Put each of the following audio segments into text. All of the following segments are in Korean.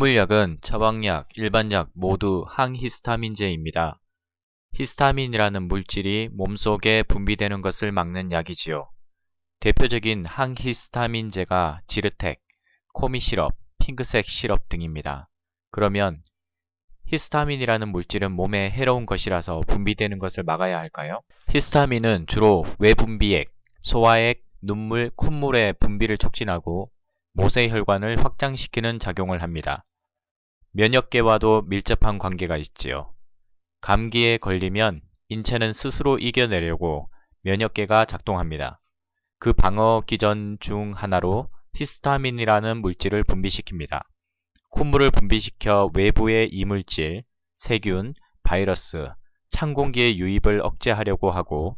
콧물약은 처방약, 일반약 모두 항히스타민제입니다. 히스타민이라는 물질이 몸속에 분비되는 것을 막는 약이지요. 대표적인 항히스타민제가 지르텍, 코미 시럽, 핑크색 시럽 등입니다. 그러면 히스타민이라는 물질은 몸에 해로운 것이라서 분비되는 것을 막아야 할까요? 히스타민은 주로 외분비액, 소화액, 눈물, 콧물의 분비를 촉진하고 모세혈관을 확장시키는 작용을 합니다. 면역계와도 밀접한 관계가 있지요. 감기에 걸리면 인체는 스스로 이겨내려고 면역계가 작동합니다. 그 방어 기전 중 하나로 히스타민이라는 물질을 분비시킵니다. 콧물을 분비시켜 외부의 이물질, 세균, 바이러스, 찬 공기의 유입을 억제하려고 하고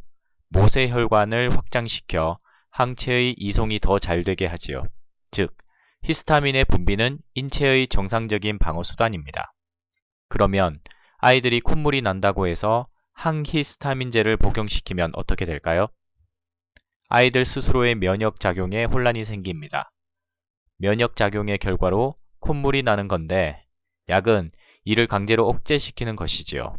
모세혈관을 확장시켜 항체의 이송이 더 잘 되게 하지요. 즉, 히스타민의 분비는 인체의 정상적인 방어수단입니다. 그러면 아이들이 콧물이 난다고 해서 항히스타민제를 복용시키면 어떻게 될까요? 아이들 스스로의 면역작용에 혼란이 생깁니다. 면역작용의 결과로 콧물이 나는 건데 약은 이를 강제로 억제시키는 것이지요.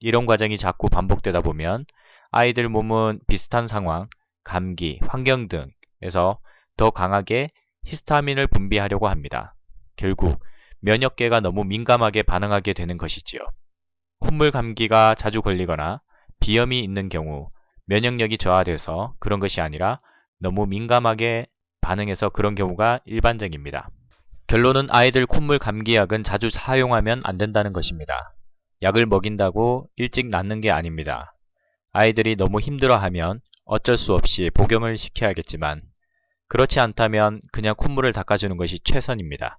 이런 과정이 자꾸 반복되다 보면 아이들 몸은 비슷한 상황, 감기, 환경 등에서 더 강하게 히스타민을 분비하려고 합니다. 결국 면역계가 너무 민감하게 반응하게 되는 것이지요. 콧물 감기가 자주 걸리거나 비염이 있는 경우 면역력이 저하돼서 그런 것이 아니라 너무 민감하게 반응해서 그런 경우가 일반적입니다. 결론은 아이들 콧물 감기약은 자주 사용하면 안 된다는 것입니다. 약을 먹인다고 일찍 낫는 게 아닙니다. 아이들이 너무 힘들어하면 어쩔 수 없이 복용을 시켜야겠지만 그렇지 않다면 그냥 콧물을 닦아주는 것이 최선입니다.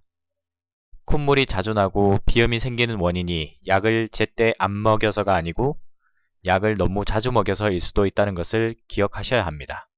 콧물이 자주 나고 비염이 생기는 원인이 약을 제때 안 먹여서가 아니고 약을 너무 자주 먹여서일 수도 있다는 것을 기억하셔야 합니다.